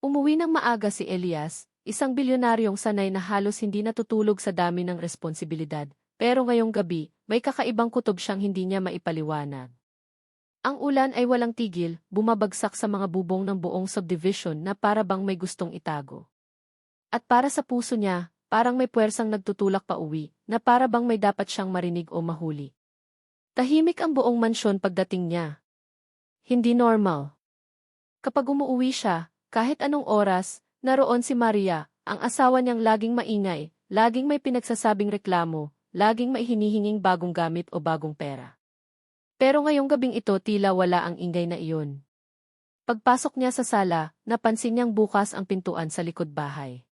Umuwi ng maaga si Elias, isang bilyonaryong sanay na halos hindi natutulog sa dami ng responsibilidad, pero ngayong gabi, may kakaibang kutob siyang hindi niya maipaliwanag. Ang ulan ay walang tigil, bumabagsak sa mga bubong ng buong subdivision na para bang may gustong itago. At para sa puso niya, parang may puwersang nagtutulak pa uwi, na para bang may dapat siyang marinig o mahuli. Tahimik ang buong mansyon pagdating niya. Hindi normal. Kapag umuwi siya, kahit anong oras, naroon si Maria, ang asawa niyang laging maingay, laging may pinagsasabing reklamo, laging may hinihinging bagong gamit o bagong pera. Pero ngayong gabing ito tila wala ang ingay na iyon. Pagpasok niya sa sala, napansin niyang bukas ang pintuan sa likod bahay.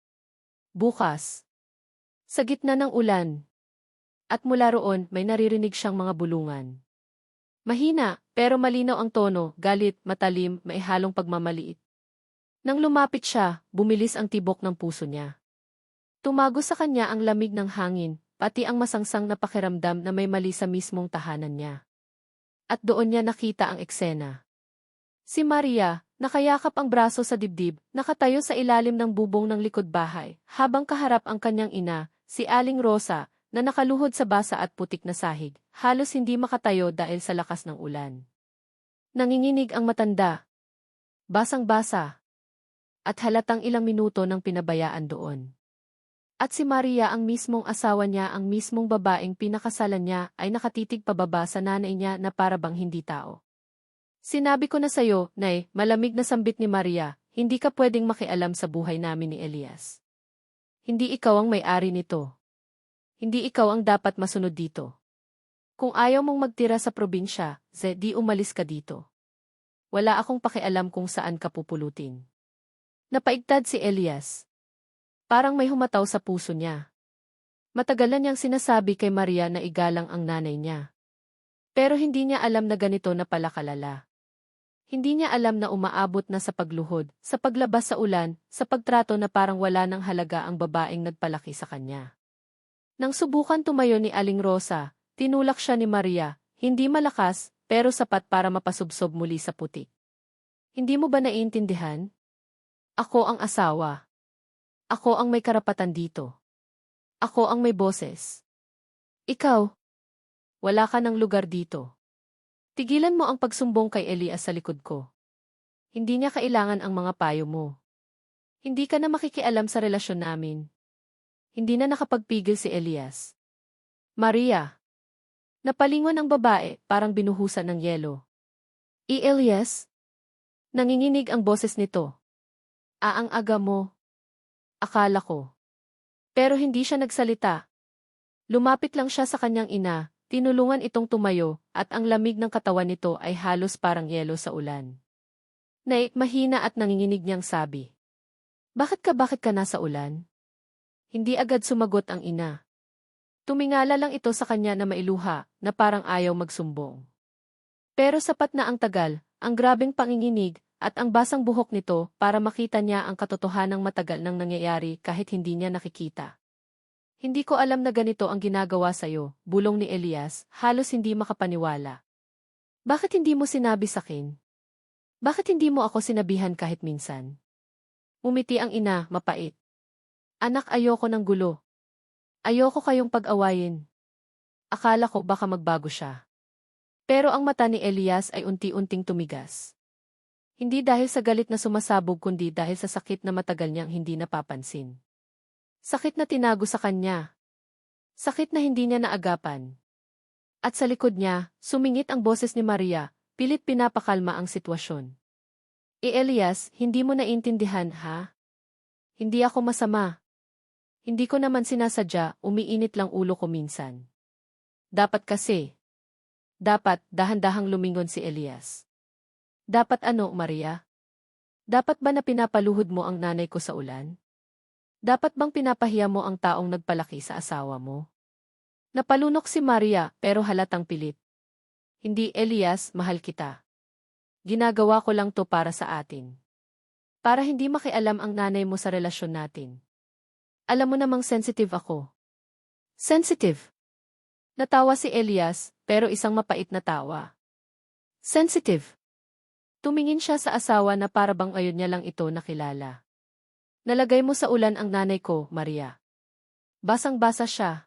Bukas. Sa gitna ng ulan. At mula roon may naririnig siyang mga bulungan. Mahina, pero malinaw ang tono, galit, matalim, may halong pagmamaliit. Nang lumapit siya, bumilis ang tibok ng puso niya. Tumago sa kanya ang lamig ng hangin, pati ang masangsang na pakiramdam na may mali sa mismong tahanan niya. At doon niya nakita ang eksena. Si Maria, nakayakap ang braso sa dibdib, nakatayo sa ilalim ng bubong ng likod bahay, habang kaharap ang kanyang ina, si Aling Rosa, na nakaluhod sa basa at putik na sahig, halos hindi makatayo dahil sa lakas ng ulan. Nanginginig ang matanda. Basang-basa at halatang ilang minuto nang pinabayaan doon. At si Maria ang mismong asawa niya ang mismong babaeng pinakasalan niya ay nakatitig pababa sa nanay niya na para bang hindi tao. Sinabi ko na sayo, Nay, malamig na sambit ni Maria, hindi ka pwedeng makialam sa buhay namin ni Elias. Hindi ikaw ang may-ari nito. Hindi ikaw ang dapat masunod dito. Kung ayaw mong magtira sa probinsya, Ze, di umalis ka dito. Wala akong pakialam kung saan ka pupulutin. Napaigtad si Elias. Parang may humataw sa puso niya. Matagalan niyang sinasabi kay Maria na igalang ang nanay niya. Pero hindi niya alam na ganito na pala kalala. Hindi niya alam na umaabot na sa pagluhod, sa paglabas sa ulan, sa pagtrato na parang wala ng halaga ang babaeng nagpalaki sa kanya. Nang subukan tumayo ni Aling Rosa, tinulak siya ni Maria, hindi malakas, pero sapat para mapasubsob muli sa putik. Hindi mo ba naiintindihan? Ako ang asawa. Ako ang may karapatan dito. Ako ang may boses. Ikaw. Wala ka ng lugar dito. Tigilan mo ang pagsumbong kay Elias sa likod ko. Hindi niya kailangan ang mga payo mo. Hindi ka na makikialam sa relasyon namin. Hindi na nakapagpigil si Elias. Maria. Napalingon ang babae, parang binuhusan ng yelo. I Elias? Nanginginig ang boses nito. Aang aga mo. Akala ko. Pero hindi siya nagsalita. Lumapit lang siya sa kanyang ina, tinulungan itong tumayo, at ang lamig ng katawan nito ay halos parang yelo sa ulan. Nay, mahina at nanginginig niyang sabi. Bakit ka bakit ka nasa ulan? Hindi agad sumagot ang ina. Tumingala lang ito sa kanya na mailuha, na parang ayaw magsumbong. Pero sapat na ang tagal, ang grabeng panginginig, at ang basang buhok nito para makita niya ang katotohanang matagal nang nangyayari kahit hindi niya nakikita. Hindi ko alam na ganito ang ginagawa sa'yo, bulong ni Elias, halos hindi makapaniwala. Bakit hindi mo sinabi sa akin? Bakit hindi mo ako sinabihan kahit minsan? Umiti ang ina, mapait. Anak ayoko ng gulo. Ayoko kayong pag-awayin. Akala ko baka magbago siya. Pero ang mata ni Elias ay unti-unting tumigas. Hindi dahil sa galit na sumasabog kundi dahil sa sakit na matagal niyang hindi napapansin. Sakit na tinago sa kanya. Sakit na hindi niya naagapan. At sa likod niya, sumingit ang boses ni Maria, pilit pinapakalma ang sitwasyon. E Elias, hindi mo naintindihan, ha? Hindi ako masama. Hindi ko naman sinasadya, umiinit lang ulo ko minsan. Dapat kasi. Dapat, dahan-dahang lumingon si Elias. Dapat ano, Maria? Dapat ba na pinapaluhod mo ang nanay ko sa ulan? Dapat bang pinapahiya mo ang taong nagpalaki sa asawa mo? Napalunok si Maria pero halatang pilit. Hindi Elias, mahal kita. Ginagawa ko lang to para sa atin. Para hindi makialam ang nanay mo sa relasyon natin. Alam mo namang sensitive ako. Sensitive? Natawa si Elias, pero isang mapait na tawa. Sensitive? Tumingin siya sa asawa na parabang ayon niya lang ito nakilala. Nalagay mo sa ulan ang nanay ko, Maria. Basang-basa siya.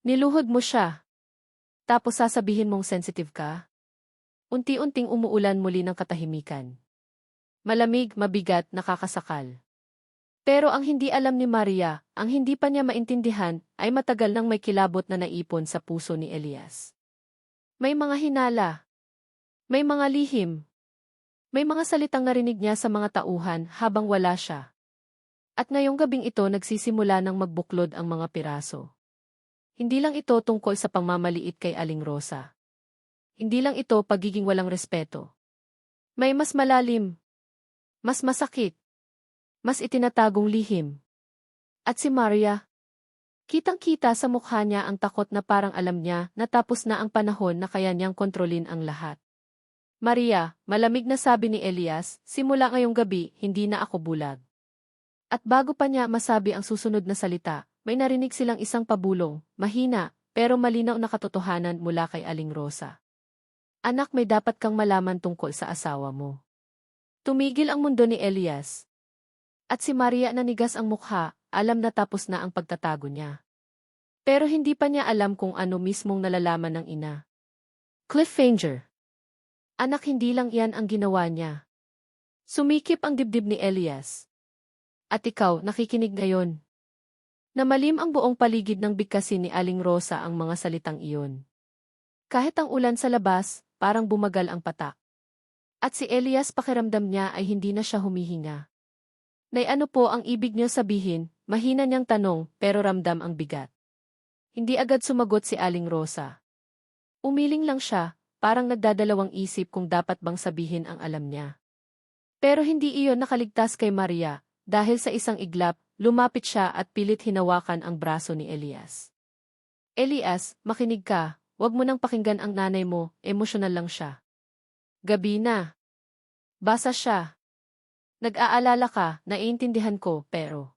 Niluhod mo siya. Tapos sasabihin mong sensitive ka? Unti-unting umuulan muli ng katahimikan. Malamig, mabigat, nakakasakal. Pero ang hindi alam ni Maria, ang hindi pa niya maintindihan, ay matagal nang may kilabot na naipon sa puso ni Elias. May mga hinala. May mga lihim. May mga salitang narinig niya sa mga tauhan habang wala siya. At ngayong gabing ito nagsisimula ng magbuklod ang mga piraso. Hindi lang ito tungkol sa pangmamaliit kay Aling Rosa. Hindi lang ito pagiging walang respeto. May mas malalim, mas masakit, mas itinatagong lihim. At si Maria, kitang-kita sa mukha niya ang takot na parang alam niya na tapos na ang panahon na kaya niyang kontrolin ang lahat. Maria, malamig na sabi ni Elias, simula ngayong gabi, hindi na ako bulag. At bago pa niya masabi ang susunod na salita, may narinig silang isang pabulong, mahina, pero malinaw na katotohanan mula kay Aling Rosa. Anak may dapat kang malaman tungkol sa asawa mo. Tumigil ang mundo ni Elias. At si Maria nanigas ang mukha, alam na tapos na ang pagtatago niya. Pero hindi pa niya alam kung ano mismong nalalaman ng ina. Cliffhanger. Anak hindi lang iyan ang ginawa niya. Sumikip ang dibdib ni Elias. At ikaw, nakikinig ngayon. Namalim ang buong paligid ng bigkasin ni Aling Rosa ang mga salitang iyon. Kahit ang ulan sa labas, parang bumagal ang patak. At si Elias pakiramdam niya ay hindi na siya humihinga. Nay ano po ang ibig niyo sabihin, mahina niyang tanong pero ramdam ang bigat. Hindi agad sumagot si Aling Rosa. Umiling lang siya, parang nagdadalawang isip kung dapat bang sabihin ang alam niya. Pero hindi iyon nakaligtas kay Maria, dahil sa isang iglap, lumapit siya at pilit hinawakan ang braso ni Elias. Elias, makinig ka, wag mo nang pakinggan ang nanay mo, emosyonal lang siya. Gabi na. Basa siya. Nag-aalala ka, naiintindihan ko, pero...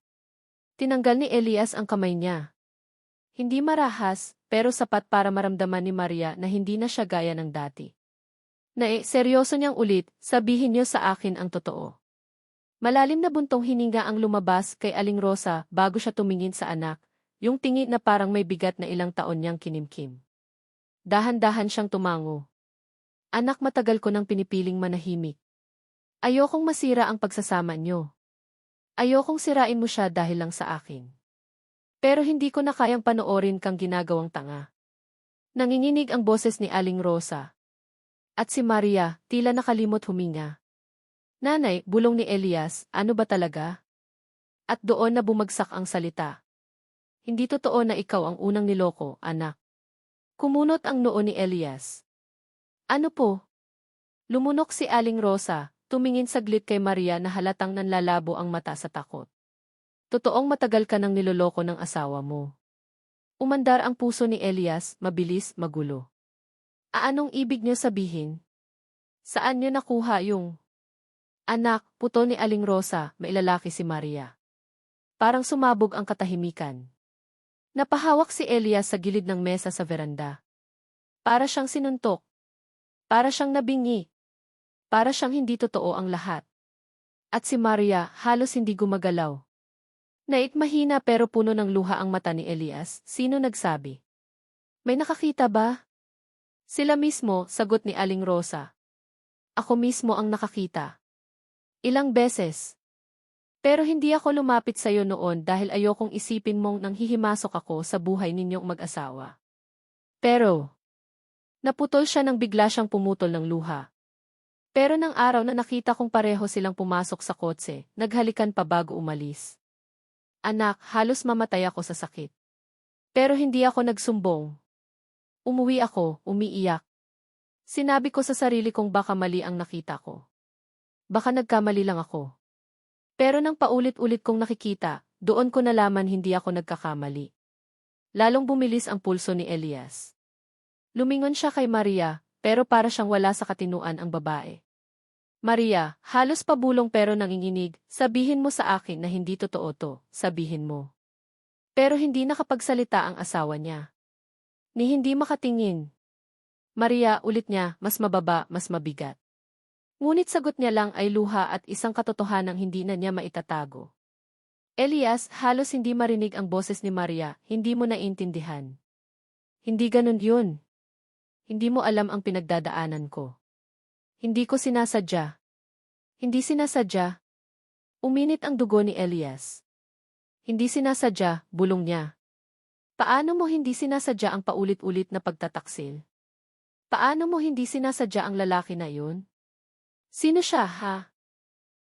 Tinanggal ni Elias ang kamay niya. Hindi marahas, pero sapat para maramdaman ni Maria na hindi na siya gaya ng dati. Na eh, seryoso niyang ulit, sabihin niyo sa akin ang totoo. Malalim na buntong hininga ang lumabas kay Aling Rosa bago siya tumingin sa anak, yung tingin na parang may bigat na ilang taon niyang kinimkim. Dahan-dahan siyang tumango. Anak matagal ko nang pinipiling manahimik. Ayokong masira ang pagsasama niyo. Ayokong sirain mo siya dahil lang sa akin. Pero hindi ko na kayang panoorin kang ginagawang tanga. Nanginginig ang boses ni Aling Rosa. At si Maria, tila nakalimot huminga. Nanay, bulong ni Elias, ano ba talaga? At doon na bumagsak ang salita. Hindi totoo na ikaw ang unang niloko, anak. Kumunot ang noo ni Elias. Ano po? Lumunok si Aling Rosa, tumingin saglit kay Maria na halatang nanlalabo ang mata sa takot. Totoong matagal ka nang niloloko ng asawa mo. Umandar ang puso ni Elias, mabilis, magulo. Aanong ibig niyo sabihin? Saan niyo nakuha yung... Anak, puto ni Aling Rosa, mailalaki si Maria. Parang sumabog ang katahimikan. Napahawak si Elias sa gilid ng mesa sa veranda. Para siyang sinuntok, para siyang nabingi. Para siyang hindi totoo ang lahat. At si Maria halos hindi gumagalaw. Nait mahina pero puno ng luha ang mata ni Elias, sino nagsabi? May nakakita ba? Sila mismo, sagot ni Aling Rosa. Ako mismo ang nakakita. Ilang beses. Pero hindi ako lumapit sa iyo noon dahil ayokong isipin mong nang hihimasok ako sa buhay ninyong mag-asawa. Pero, Naputol siya nang bigla siyang pumutol ng luha. Pero nang araw na nakita kong pareho silang pumasok sa kotse, naghalikan pa bago umalis. Anak, halos mamatay ako sa sakit. Pero hindi ako nagsumbong. Umuwi ako, umiiyak. Sinabi ko sa sarili kong baka mali ang nakita ko. Baka nagkamali lang ako. Pero nang paulit-ulit kong nakikita, doon ko nalaman hindi ako nagkakamali. Lalong bumilis ang pulso ni Elias. Lumingon siya kay Maria, pero para siyang wala sa katinuan ang babae. Maria, halos pabulong pero nanginginig, sabihin mo sa akin na hindi totoo to, sabihin mo. Pero hindi nakapagsalita ang asawa niya. Ni hindi makatingin. Maria, ulit niya, mas mababa, mas mabigat. Ngunit sagot niya lang ay luha at isang katotohanang hindi na niya maitatago. Elias, halos hindi marinig ang boses ni Maria, hindi mo naintindihan. Hindi ganun yun. Hindi mo alam ang pinagdadaanan ko. Hindi ko sinasadya. Hindi sinasadya. Uminit ang dugo ni Elias. Hindi sinasadya, bulong niya. Paano mo hindi sinasadya ang paulit-ulit na pagtataksil? Paano mo hindi sinasadya ang lalaki na yun? Sino siya, ha?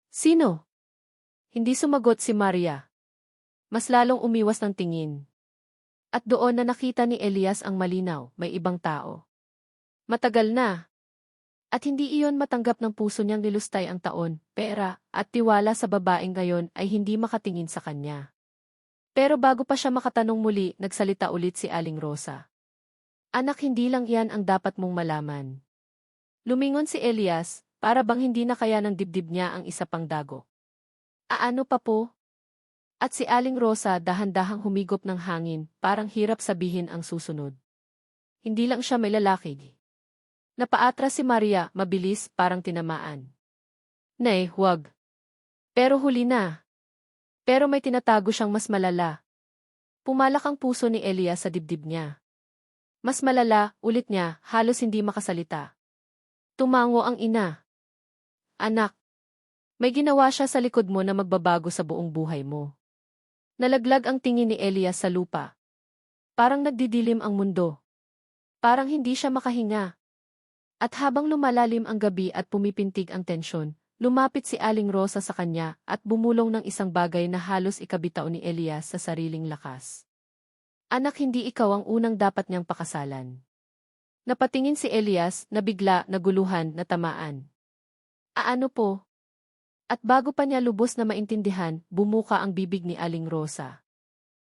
Sino? Hindi sumagot si Maria. Mas lalong umiwas ng tingin. At doon na nakita ni Elias ang malinaw, may ibang tao. Matagal na. At hindi iyon matanggap ng puso niyang nilustay ang taon, pera, at tiwala sa babaeng ngayon ay hindi makatingin sa kanya. Pero bago pa siya makatanong muli, nagsalita ulit si Aling Rosa. Anak hindi lang yan ang dapat mong malaman. Lumingon si Elias, para bang hindi na kaya ng dibdib niya ang isa pang dago. Aano pa po? At si Aling Rosa dahan-dahang humigop ng hangin, parang hirap sabihin ang susunod. Hindi lang siya may lalaki. Napaatras si Maria, mabilis, parang tinamaan. Nay, huwag. Pero huli na. Pero may tinatago siyang mas malala. Pumalak ang puso ni Elia sa dibdib niya. Mas malala, ulit niya, halos hindi makasalita. Tumango ang ina. Anak, may ginawa siya sa likod mo na magbabago sa buong buhay mo. Nalaglag ang tingin ni Elias sa lupa. Parang nagdidilim ang mundo. Parang hindi siya makahinga. At habang lumalalim ang gabi at pumipintig ang tensyon, lumapit si Aling Rosa sa kanya at bumulong ng isang bagay na halos ikabitaw ni Elias sa sariling lakas. Anak hindi ikaw ang unang dapat niyang pakasalan. Napatingin si Elias na bigla naguluhan na tamaan. Aano po? At bago pa niya lubos na maintindihan, bumuka ang bibig ni Aling Rosa.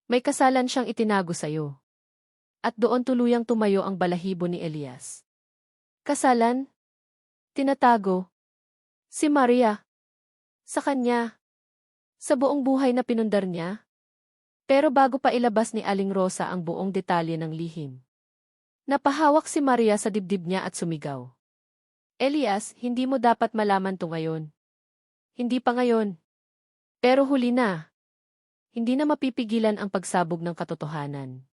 May kasalan siyang itinago sa'yo. At doon tuluyang tumayo ang balahibo ni Elias. Kasalan? Tinatago? Si Maria? Sa kanya? Sa buong buhay na pinundar niya? Pero bago pa ilabas ni Aling Rosa ang buong detalye ng lihim. Napahawak si Maria sa dibdib niya at sumigaw. Elias, hindi mo dapat malaman to ngayon. Hindi pa ngayon. Pero huli na. Hindi na mapipigilan ang pagsabog ng katotohanan.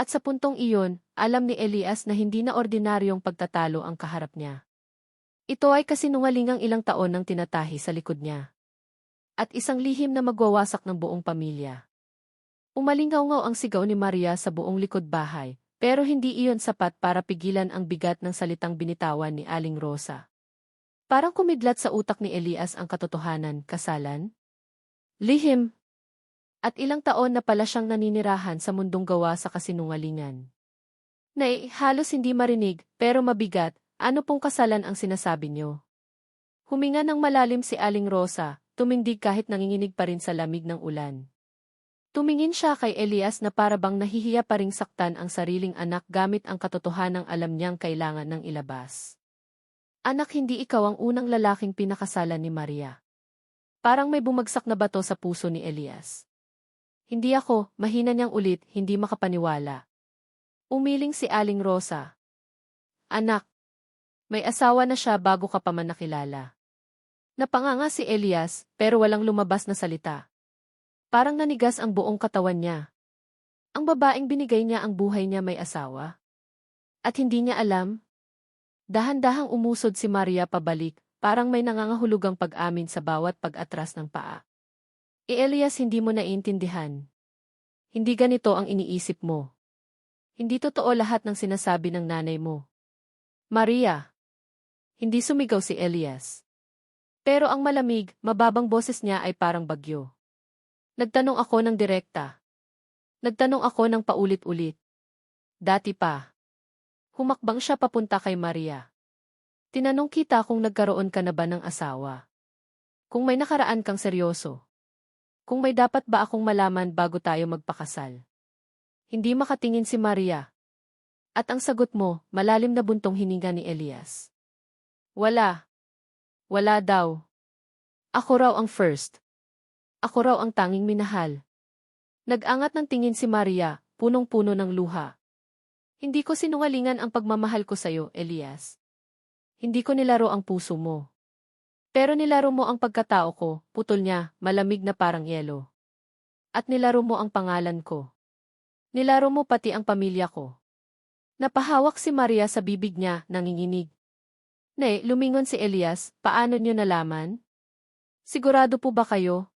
At sa puntong iyon, alam ni Elias na hindi na ordinaryong pagtatalo ang kaharap niya. Ito ay kasinungalingang ilang taon ng tinatahi sa likod niya. At isang lihim na magwawasak ng buong pamilya. Umalingaw-ngaw ang sigaw ni Maria sa buong likod bahay, pero hindi iyon sapat para pigilan ang bigat ng salitang binitawan ni Aling Rosa. Parang kumidlat sa utak ni Elias ang katotohanan, kasalan? Lihim. At ilang taon na pala siyang naninirahan sa mundong gawa sa kasinungalingan. Nay, halos hindi marinig, pero mabigat, ano pong kasalan ang sinasabi niyo? Huminga ng malalim si Aling Rosa, tumindig kahit nanginginig pa rin sa lamig ng ulan. Tumingin siya kay Elias na para bang nahihiya pa ring saktan ang sariling anak gamit ang katotohanang alam niyang kailangan ng ilabas. Anak hindi ikaw ang unang lalaking pinakasalan ni Maria. Parang may bumagsak na bato sa puso ni Elias. Hindi ako, mahina niyang ulit, hindi makapaniwala. Umiling si Aling Rosa. Anak, may asawa na siya bago ka pa man nakilala. Napanganga si Elias, pero walang lumabas na salita. Parang nanigas ang buong katawan niya. Ang babaeng binigay niya ang buhay niya may asawa. At hindi niya alam. Dahan-dahang umusod si Maria pabalik, parang may nangangahulugang pag-amin sa bawat pag-atras ng paa. E Elias hindi mo naiintindihan. Hindi ganito ang iniisip mo. Hindi totoo lahat ng sinasabi ng nanay mo. Maria. Hindi sumigaw si Elias. Pero ang malamig, mababang boses niya ay parang bagyo. Nagtanong ako ng direkta. Nagtanong ako ng paulit-ulit. Dati pa. Humakbang siya papunta kay Maria. Tinanong kita kung nagkaroon ka na ba ng asawa. Kung may nakaraan kang seryoso. Kung may dapat ba akong malaman bago tayo magpakasal. Hindi makatingin si Maria. At ang sagot mo, malalim na buntong hininga ni Elias. Wala. Wala daw. Ako raw ang first. Ako raw ang tanging minahal. Nag-angat ng tingin si Maria, punong-puno ng luha. Hindi ko sinungalingan ang pagmamahal ko sa'yo, Elias. Hindi ko nilaro ang puso mo. Pero nilaro mo ang pagkatao ko, putol niya, malamig na parang yelo. At nilaro mo ang pangalan ko. Nilaro mo pati ang pamilya ko. Napahawak si Maria sa bibig niya, nanginginig. Ne, lumingon si Elias, paano niyo nalaman? Sigurado po ba kayo?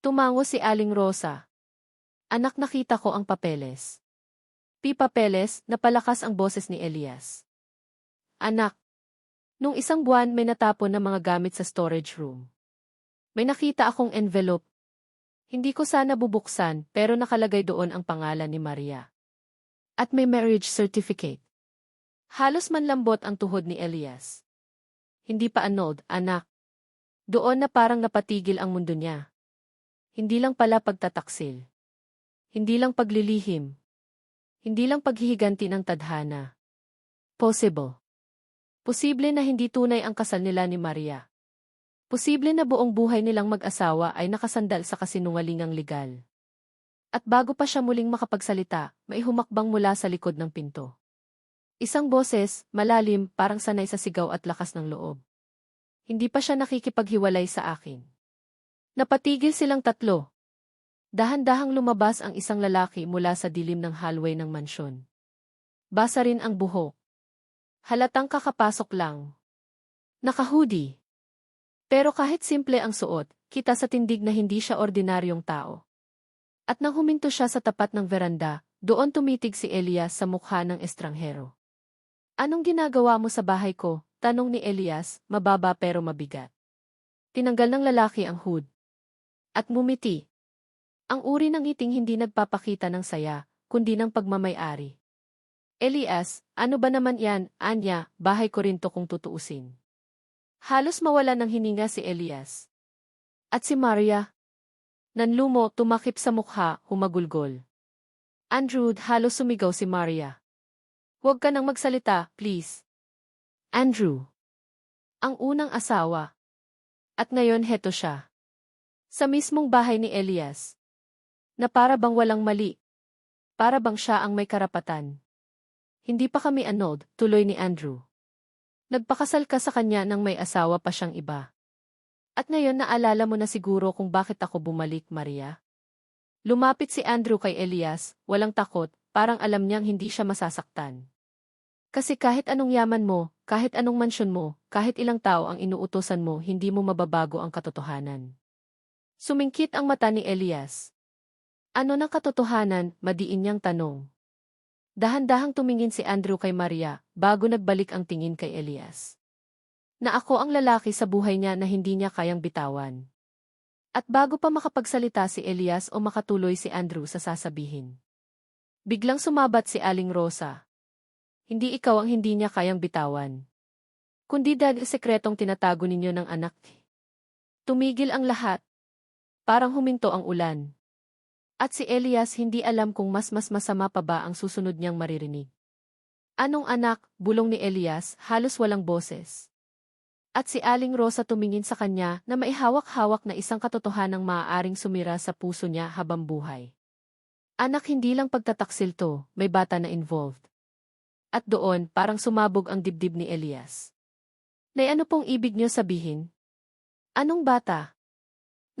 Tumango si Aling Rosa. Anak nakita ko ang papeles. Pi papeles, napalakas ang boses ni Elias. Anak. Nung isang buwan may natapon na mga gamit sa storage room. May nakita akong envelope. Hindi ko sana bubuksan pero nakalagay doon ang pangalan ni Maria. At may marriage certificate. Halos manlambot ang tuhod ni Elias. Hindi pa anod, anak. Doon na parang napatigil ang mundo niya. Hindi lang pala pagtataksil. Hindi lang paglilihim. Hindi lang paghihiganti ng tadhana. Possible. Posible na hindi tunay ang kasal nila ni Maria. Posible na buong buhay nilang mag-asawa ay nakasandal sa kasinungalingang legal. At bago pa siya muling makapagsalita, may humakbang mula sa likod ng pinto. Isang boses, malalim, parang sanay sa sigaw at lakas ng loob. Hindi pa siya nakikipaghiwalay sa akin. Napatigil silang tatlo. Dahan-dahang lumabas ang isang lalaki mula sa dilim ng hallway ng mansyon. Basa rin ang buhok. Halatang kakapasok lang. Nakahudi. Pero kahit simple ang suot, kita sa tindig na hindi siya ordinaryong tao. At nang huminto siya sa tapat ng veranda, doon tumitig si Elias sa mukha ng estranghero. Anong ginagawa mo sa bahay ko? Tanong ni Elias, mababa pero mabigat. Tinanggal ng lalaki ang hood. At mumiti. Ang uri ng ngiting hindi nagpapakita ng saya, kundi ng pagmamayari. Elias, ano ba naman yan, Anya, bahay ko rin to kung tutuusin. Halos mawala ng hininga si Elias. At si Maria. Nanlumo, tumakip sa mukha, humagulgol. Andrew, halos sumigaw si Maria. Huwag ka nang magsalita, please. Andrew. Ang unang asawa. At ngayon heto siya. Sa mismong bahay ni Elias. Na para bang walang mali. Para bang siya ang may karapatan. Hindi pa kami anod, tuloy ni Andrew. Nagpakasal ka sa kanya nang may asawa pa siyang iba. At ngayon naalala mo na siguro kung bakit ako bumalik, Maria? Lumapit si Andrew kay Elias, walang takot, parang alam niyang hindi siya masasaktan. Kasi kahit anong yaman mo, kahit anong mansyon mo, kahit ilang tao ang inuutosan mo, hindi mo mababago ang katotohanan. Sumingkit ang mata ni Elias. Ano ng katotohanan, madiin niyang tanong. Dahan-dahang tumingin si Andrew kay Maria, bago nagbalik ang tingin kay Elias. Na ako ang lalaki sa buhay niya na hindi niya kayang bitawan. At bago pa makapagsalita si Elias o makatuloy si Andrew sa sasabihin. Biglang sumabat si Aling Rosa. Hindi ikaw ang hindi niya kayang bitawan. Kundi dahil sekretong tinatago ninyo ng anak. Tumigil ang lahat, Parang huminto ang ulan. At si Elias hindi alam kung mas mas masama pa ba ang susunod niyang maririnig. Anong anak, bulong ni Elias, halos walang boses. At si Aling Rosa tumingin sa kanya na maihawak-hawak na isang katotohanang maaaring sumira sa puso niya habang buhay. Anak hindi lang pagtataksil to, may bata na involved. At doon, parang sumabog ang dibdib ni Elias. Nay ano pong ibig niyo sabihin? Anong bata?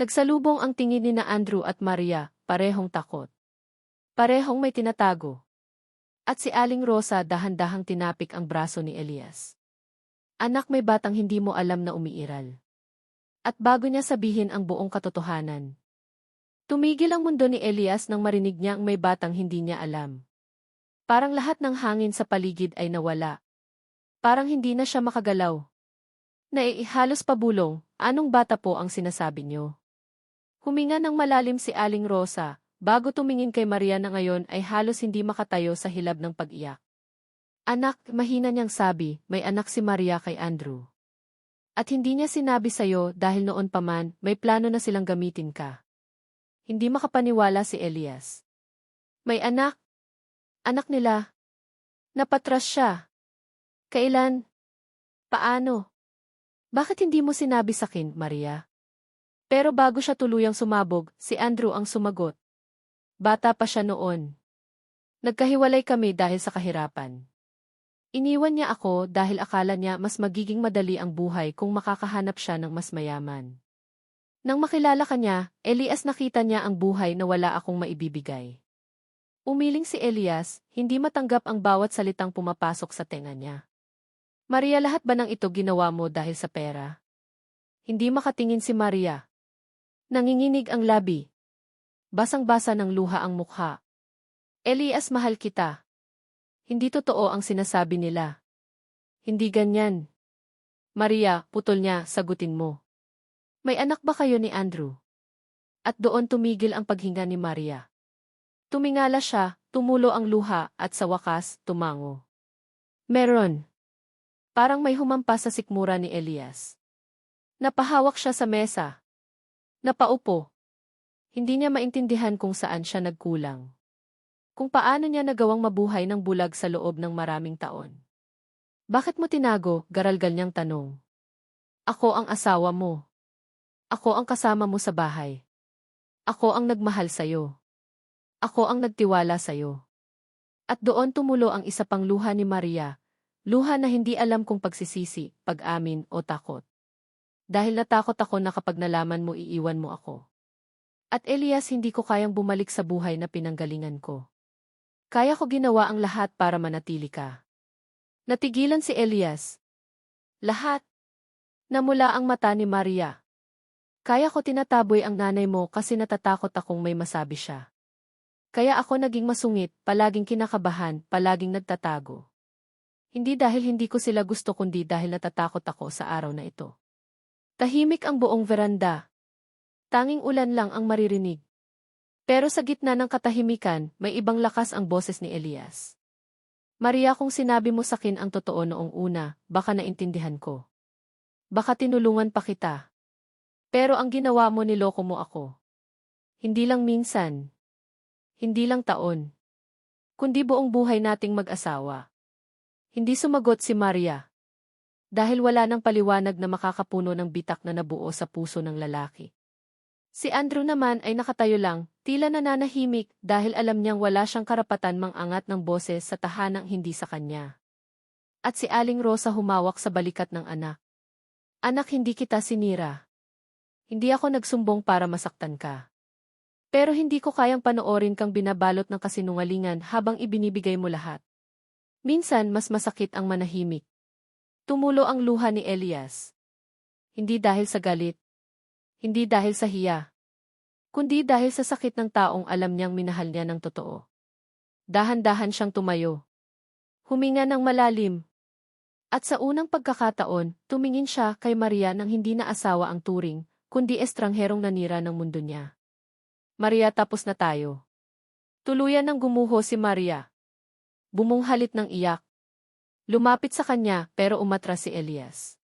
Nagsalubong ang tingin ni na Andrew at Maria, parehong takot. Parehong may tinatago. At si Aling Rosa dahan-dahang tinapik ang braso ni Elias. Anak may batang hindi mo alam na umiiral. At bago niya sabihin ang buong katotohanan. Tumigil ang mundo ni Elias nang marinig niya ang may batang hindi niya alam. Parang lahat ng hangin sa paligid ay nawala. Parang hindi na siya makagalaw. Naiihalos pabulong, anong bata po ang sinasabi niyo? Huminga ng malalim si Aling Rosa, bago tumingin kay Maria na ngayon ay halos hindi makatayo sa hilab ng pag-iyak. Anak, mahina niyang sabi, may anak si Maria kay Andrew. At hindi niya sinabi sa'yo dahil noon pa man, may plano na silang gamitin ka. Hindi makapaniwala si Elias. May anak. Anak nila. Napatras siya. Kailan? Paano? Bakit hindi mo sinabi sa akin, Maria? Pero bago siya tuluyang sumabog, si Andrew ang sumagot. Bata pa siya noon. Nagkahiwalay kami dahil sa kahirapan. Iniwan niya ako dahil akala niya mas magiging madali ang buhay kung makakahanap siya ng mas mayaman. Nang makilala ka niya, Elias nakita niya ang buhay na wala akong maibibigay. Umiling si Elias, hindi matanggap ang bawat salitang pumapasok sa tenga niya. Maria lahat ba ng ito ginawa mo dahil sa pera? Hindi makatingin si Maria. Nanginginig ang labi. Basang-basa ng luha ang mukha. Elias mahal kita. Hindi totoo ang sinasabi nila. Hindi ganyan. Maria, putol niya, sagutin mo. May anak ba kayo ni Andrew? At doon tumigil ang paghinga ni Maria. Tumingala siya, tumulo ang luha, at sa wakas, tumango. Meron. Parang may humampas sa sikmura ni Elias. Napahawak siya sa mesa. Napaupo. Hindi niya maintindihan kung saan siya nagkulang kung paano niya nagawang mabuhay ng bulag sa loob ng maraming taon. Bakit mo tinago, garalgal niyang tanong. Ako ang asawa mo. Ako ang kasama mo sa bahay. Ako ang nagmahal sa'yo. Ako ang nagtiwala sa'yo. At doon tumulo ang isa pang luha ni Maria, luha na hindi alam kung pagsisisi, pag-amin o takot. Dahil natakot ako na kapag nalaman mo iiwan mo ako. At Elias hindi ko kayang bumalik sa buhay na pinanggalingan ko. Kaya ko ginawa ang lahat para manatili ka. Natigilan si Elias. Lahat. Namula ang mata ni Maria. Kaya ko tinataboy ang nanay mo kasi natatakot akong may masabi siya. Kaya ako naging masungit, palaging kinakabahan, palaging nagtatago. Hindi dahil hindi ko sila gusto kundi dahil natatakot ako sa araw na ito. Tahimik ang buong veranda. Tanging ulan lang ang maririnig. Pero sa gitna ng katahimikan, may ibang lakas ang boses ni Elias. Maria kung sinabi mo sakin ang totoo noong una, baka naintindihan ko. Baka tinulungan pa kita. Pero ang ginawa mo niloko mo ako. Hindi lang minsan. Hindi lang taon. Kundi buong buhay nating mag-asawa. Hindi sumagot si Maria. Dahil wala nang paliwanag na makakapuno ng bitak na nabuo sa puso ng lalaki. Si Andrew naman ay nakatayo lang, tila nananahimik dahil alam niyang wala siyang karapatan mangangat ng boses sa tahanang hindi sa kanya. At si Aling Rosa humawak sa balikat ng anak. Anak hindi kita sinira. Hindi ako nagsumbong para masaktan ka. Pero hindi ko kayang panoorin kang binabalot ng kasinungalingan habang ibinibigay mo lahat. Minsan mas masakit ang manahimik. Tumulo ang luha ni Elias. Hindi dahil sa galit, hindi dahil sa hiya. Kundi dahil sa sakit ng taong alam niyang minahal niya ng totoo. Dahan-dahan siyang tumayo. Huminga ng malalim. At sa unang pagkakataon, tumingin siya kay Maria nang hindi na asawa ang turing, kundi estrangherong nanira ng mundo niya. Maria tapos na tayo. Tuluyan ng gumuho si Maria. Bumunghalit ng iyak. Lumapit sa kanya pero umatras si Elias.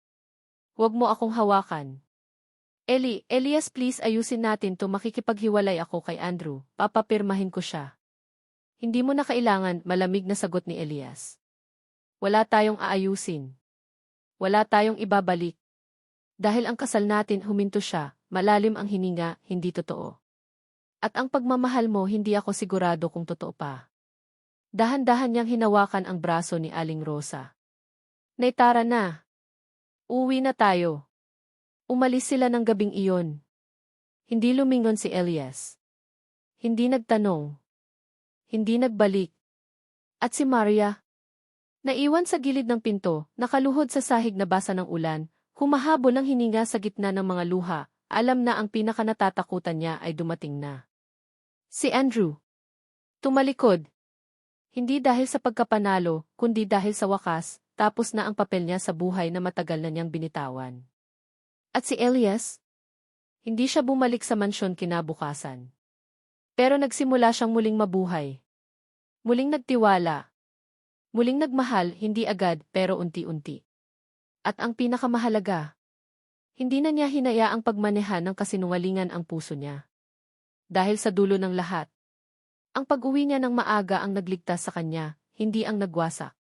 Huwag mo akong hawakan. Eli, Elias please ayusin natin to makikipaghiwalay ako kay Andrew, papapirmahin ko siya. Hindi mo na kailangan, malamig na sagot ni Elias. Wala tayong aayusin. Wala tayong ibabalik. Dahil ang kasal natin huminto siya, malalim ang hininga, hindi totoo. At ang pagmamahal mo hindi ako sigurado kung totoo pa. Dahan-dahan niyang hinawakan ang braso ni Aling Rosa. Naitara na. Uwi na tayo. Umalis sila ng gabing iyon. Hindi lumingon si Elias. Hindi nagtanong. Hindi nagbalik. At si Maria? Naiwan sa gilid ng pinto, nakaluhod sa sahig na basa ng ulan, humahabol ng hininga sa gitna ng mga luha, alam na ang pinakanatatakutan niya ay dumating na. Si Andrew. Tumalikod. Hindi dahil sa pagkapanalo, kundi dahil sa wakas, tapos na ang papel niya sa buhay na matagal na niyang binitawan. At si Elias? Hindi siya bumalik sa mansyon kinabukasan. Pero nagsimula siyang muling mabuhay. Muling nagtiwala. Muling nagmahal, hindi agad, pero unti-unti. At ang pinakamahalaga, hindi na niya hinayaang pagmanehan ng kasinungalingan ang puso niya. Dahil sa dulo ng lahat, ang pag-uwi niya ng maaga ang nagligtas sa kanya, hindi ang nagwasak.